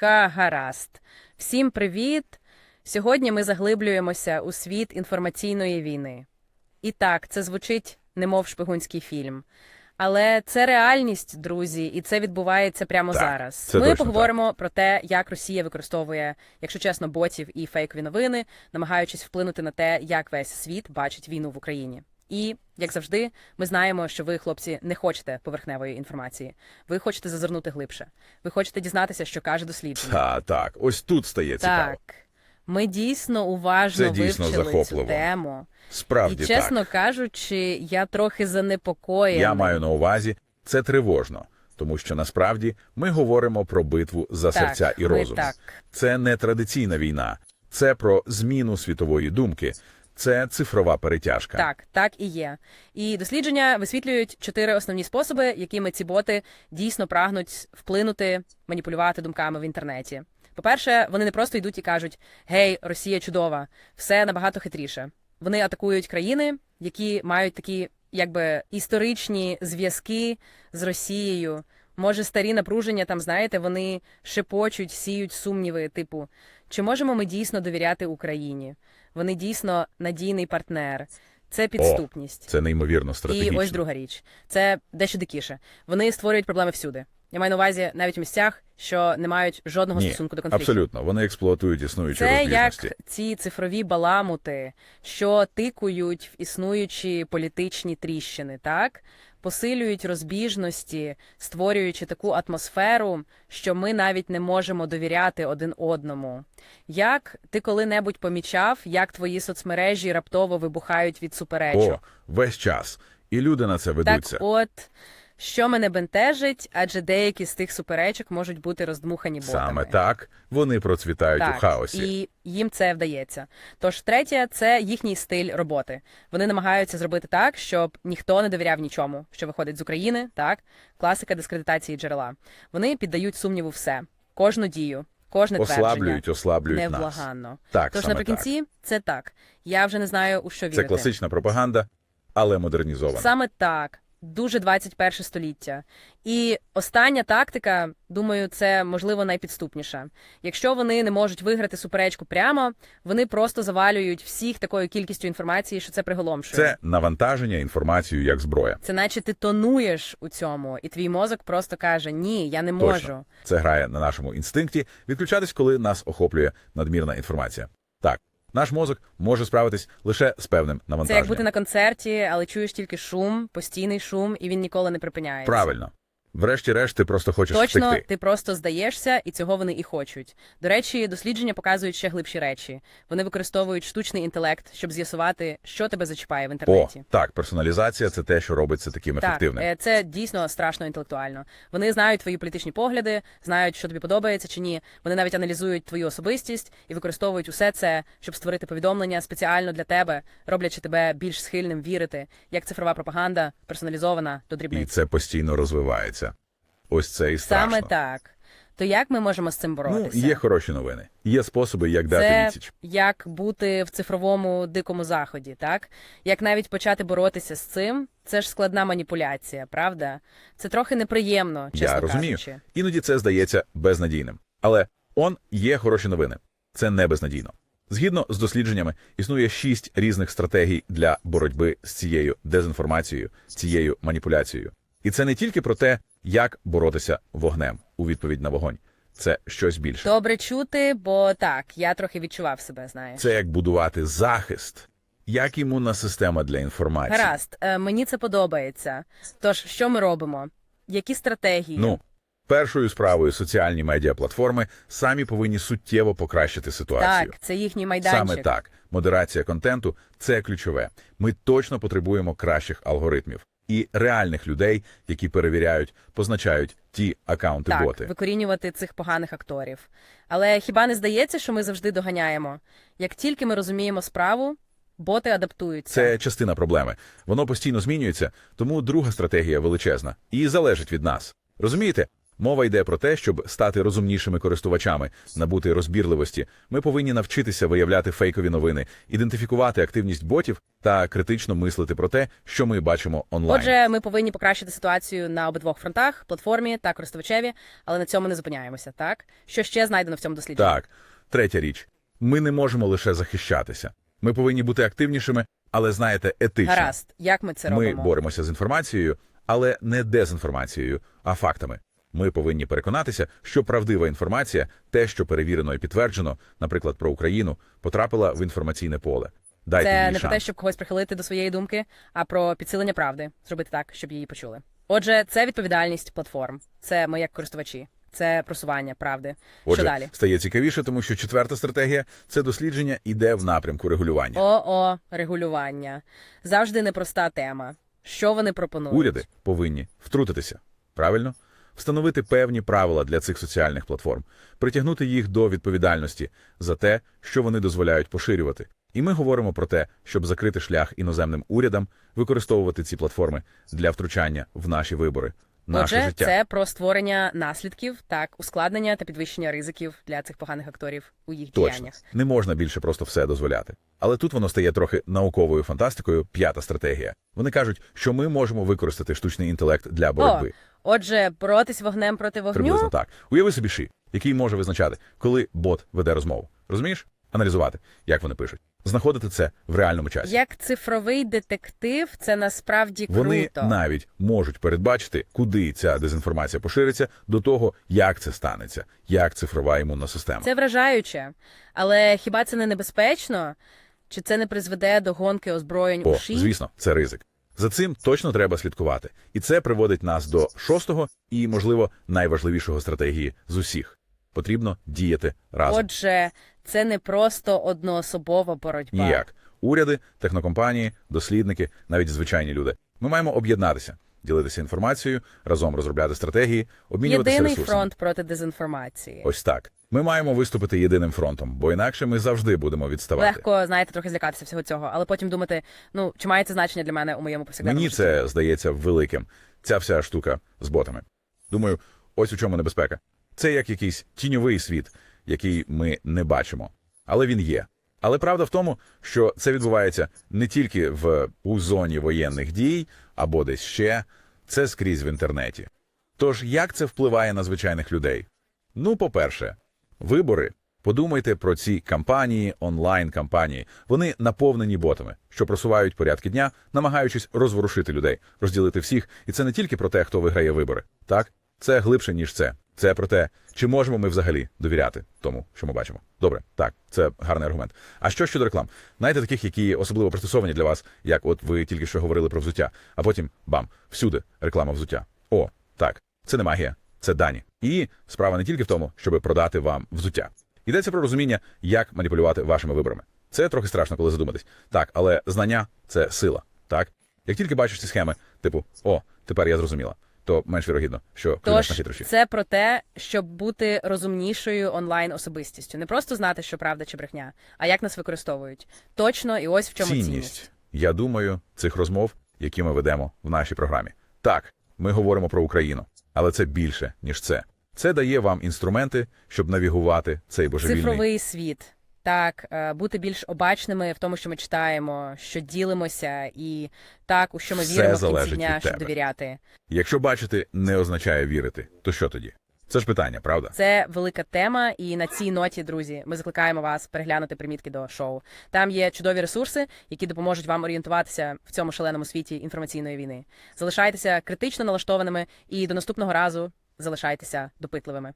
Ка гаразд. Всім привіт! Сьогодні ми заглиблюємося у світ інформаційної війни. І так, це звучить немов шпигунський фільм. Але це реальність, друзі, і це відбувається прямо Так, зараз. ми поговоримо про те, як Росія використовує, якщо чесно, ботів і фейкові новини, намагаючись вплинути на те, як весь світ бачить війну в Україні. І як завжди, ми знаємо, що ви, хлопці, не хочете поверхневої інформації. Ви хочете зазирнути глибше. Ви хочете дізнатися, що каже дослідження. Та так, ось тут стає цікаво. Так, ми дійсно уважно Це дійсно вивчили цю тему. Справді і чесно так. кажучи, я трохи занепокоєна. Я маю на увазі, це тривожно, тому що насправді ми говоримо про битву за Так, серця і розум. так. Це не традиційна війна, це про зміну світової думки, це цифрова перетяжка. Так, так і є. І дослідження висвітлюють чотири основні способи, якими ці боти дійсно прагнуть вплинути, маніпулювати думками в інтернеті. По-перше, вони не просто йдуть і кажуть: Гей, Росія чудова, все набагато хитріше. Вони атакують країни, які мають такі, якби історичні зв'язки з Росією. Може, старі напруження там, знаєте, вони шепочуть, сіють сумніви, типу, чи можемо ми дійсно довіряти Україні? Вони дійсно надійний партнер. Це підступність. Це неймовірно стратегічно. І ось друга річ. Це дещо дикіше. Вони створюють проблеми всюди. Я маю на увазі навіть у місцях, що не мають жодного Ні, стосунку до конфлікту. абсолютно. Вони експлуатують існуючі Це розбіжності. як ці цифрові баламути, що тикують в існуючі політичні тріщини, так? Посилюють розбіжності, створюючи таку атмосферу, що ми навіть не можемо довіряти один одному. Як ти коли-небудь помічав, як твої соцмережі раптово вибухають від суперечок? О, весь час. І люди на це Так ведуться. от, що мене бентежить, адже деякі з тих суперечок можуть бути роздмухані ботами. Саме так вони процвітають Так, у хаосі. і їм це вдається. Тож третє це їхній стиль роботи. Вони намагаються зробити так, щоб ніхто не довіряв нічому, що виходить з України. Так, класика дискредитації джерела. Вони піддають сумніву все, кожну дію, кожне Ослаблюють, ослаблюють нас. Так, Тож наприкінці це так. Я вже не знаю у що так. вірити. Це класична пропаганда, але модернізована. Саме так. Дуже 21 століття. І остання тактика, думаю, це можливо найпідступніша. Якщо вони не можуть виграти суперечку прямо, вони просто завалюють всіх такою кількістю інформації, що це приголомшує. Це навантаження інформацією як зброя. Це наче ти тонуєш у цьому, і твій мозок просто каже: Ні, я не можу. Точно. Це грає на нашому інстинкті відключатись, коли нас охоплює надмірна інформація. Так, наш мозок може справитись лише з певним Це навантаженням. як бути на концерті, але чуєш тільки шум, постійний шум, і він ніколи не припиняється. Правильно. Врешті-решт, ти просто хочеш Точно, втекти. ти просто здаєшся, і цього вони і хочуть. До речі, дослідження показують ще глибші речі. Вони використовують штучний інтелект, щоб з'ясувати, що тебе зачіпає в О, інтернеті. так, персоналізація це те, що робить це таким Так, ефективним. е, це дійсно страшно інтелектуально. Вони знають твої політичні погляди, знають, що тобі подобається чи ні. Вони навіть аналізують твою особистість і використовують усе це, щоб створити повідомлення спеціально для тебе, роблячи тебе більш схильним вірити, як цифрова пропаганда персоналізована до І це постійно розвивається. Ось це і страшно. Саме так. То як ми можемо з цим Ну, боротися? є хороші новини. Є способи, як дати Це відсіч. як бути в цифровому дикому заході, так? Як навіть почати боротися з цим, це ж складна маніпуляція, правда? Це трохи неприємно, чесно Я розумію. кажучи. Іноді це здається безнадійним. Але он є хороші новини. Це не безнадійно. Згідно з дослідженнями, існує шість різних стратегій для боротьби з цією дезінформацією, цією маніпуляцією. І це не тільки про те, як боротися вогнем у відповідь на вогонь. Це щось більше. Добре чути, бо так, я трохи відчував себе, знаєш. Це як будувати захист, як імунна система для інформації. Гаразд, е, мені це подобається. Тож, що ми робимо? Які стратегії? Ну, першою справою соціальні медіаплатформи самі повинні суттєво покращити ситуацію. так, це їхній майданчик. Саме так. Модерація контенту це ключове. Ми точно потребуємо кращих алгоритмів і реальних людей, які перевіряють, позначають ті акаунти Так, боти. викорінювати цих поганих акторів. Але хіба не здається, що ми завжди доганяємо? Як тільки ми розуміємо справу, боти адаптуються. Це частина проблеми. Воно постійно змінюється, тому друга стратегія величезна і залежить від нас. Розумієте? Мова йде про те, щоб стати розумнішими користувачами, набути розбірливості. Ми повинні навчитися виявляти фейкові новини, ідентифікувати активність ботів та критично мислити про те, що ми бачимо онлайн. Отже, ми повинні покращити ситуацію на обидвох фронтах платформі та користувачеві, але на цьому не зупиняємося. Так що ще знайдено в цьому дослідженні? Так, третя річ. Ми не можемо лише захищатися. Ми повинні бути активнішими, але знаєте, етично. Гаразд, як ми це Ми робимо? боремося з інформацією, але не дезінформацією, а фактами. Ми повинні переконатися, що правдива інформація, те, що перевірено і підтверджено, наприклад, про Україну, потрапила в інформаційне поле. Дайте Це не шанс. про те, щоб когось прихилити до своєї думки, а про підсилення правди, зробити так, щоб її почули. Отже, це відповідальність платформ. Це ми як користувачі, це просування правди. Отже, Що далі? стає цікавіше, тому що четверта стратегія це дослідження іде в напрямку регулювання. О, регулювання завжди непроста тема. Що вони пропонують? Уряди повинні втрутитися. Правильно? Встановити певні правила для цих соціальних платформ, притягнути їх до відповідальності за те, що вони дозволяють поширювати. І ми говоримо про те, щоб закрити шлях іноземним урядам використовувати ці платформи для втручання в наші вибори, наше Отже, життя. це про створення наслідків, так, ускладнення та підвищення ризиків для цих поганих акторів у їх Точно діяннях. не можна більше просто все дозволяти. Але тут воно стає трохи науковою фантастикою. П'ята стратегія. Вони кажуть, що ми можемо використати штучний інтелект для боротьби. Отже, боротись вогнем проти вогню. Приблизно так. Уяви собі ши, який може визначати, коли бот веде розмову. Розумієш? Аналізувати, як вони пишуть, знаходити це в реальному часі. Як цифровий детектив, це насправді круто. Вони навіть можуть передбачити, куди ця дезінформація пошириться, до того, як це станеться, як цифрова імунна система. Це вражаюче. Але хіба це не небезпечно? Чи це не призведе до гонки озброєнь О, у ші? звісно, це ризик. За цим точно треба слідкувати. І це приводить нас до шостого і, можливо, найважливішого стратегії з усіх. Потрібно діяти разом. Отже, це не просто одноособова боротьба. Ніяк. Уряди, технокомпанії, дослідники, навіть звичайні люди. Ми маємо об'єднатися, ділитися інформацією, разом розробляти стратегії, обмінюватися Єдиний ресурсами. фронт проти дезінформації. Ось так. Ми маємо виступити єдиним фронтом, бо інакше ми завжди будемо відставати. Легко, знаєте, трохи злякатися всього цього, але потім думати, ну чи має це значення для мене у моєму повсякденному Мені житті? це здається великим. Ця вся штука з ботами. Думаю, ось у чому небезпека. Це як якийсь тіньовий світ, який ми не бачимо. Але він є. Але правда в тому, що це відбувається не тільки в у зоні воєнних дій або десь ще, це скрізь в інтернеті. Тож як це впливає на звичайних людей? Ну, по-перше, вибори. Подумайте про ці кампанії, онлайн-кампанії. Вони наповнені ботами, що просувають порядки дня, намагаючись розворушити людей, розділити всіх. І це не тільки про те, хто виграє вибори. Так, це глибше ніж це. Це про те, чи можемо ми взагалі довіряти тому, що ми бачимо. Добре, так, це гарний аргумент. А що щодо реклам? Знаєте, таких, які особливо пристосовані для вас, як от ви тільки що говорили про взуття, а потім бам, всюди реклама взуття. О, так, це не магія, це дані. І справа не тільки в тому, щоб продати вам взуття. Йдеться про розуміння, як маніпулювати вашими виборами. Це трохи страшно, коли задуматись. Так, але знання це сила. Так, як тільки бачиш ці схеми, типу, о, тепер я зрозуміла, то менш вірогідно, що Тож на хитрощі. це про те, щоб бути розумнішою онлайн особистістю, не просто знати, що правда чи брехня, а як нас використовують. Точно, і ось в чому цінність. цінність. Я думаю, цих розмов, які ми ведемо в нашій програмі. Так, ми говоримо про Україну, але це більше ніж це. Це дає вам інструменти, щоб навігувати цей божевільний Цифровий світ. Так, е, бути більш обачними в тому, що ми читаємо, що ділимося, і так, у що ми Все віримо в кінці дня, щоб тебе. довіряти. Якщо бачити не означає вірити, то що тоді? Це ж питання, правда? Це велика тема, і на цій ноті, друзі, ми закликаємо вас переглянути примітки до шоу. Там є чудові ресурси, які допоможуть вам орієнтуватися в цьому шаленому світі інформаційної війни. Залишайтеся критично налаштованими і до наступного разу залишайтеся допитливими.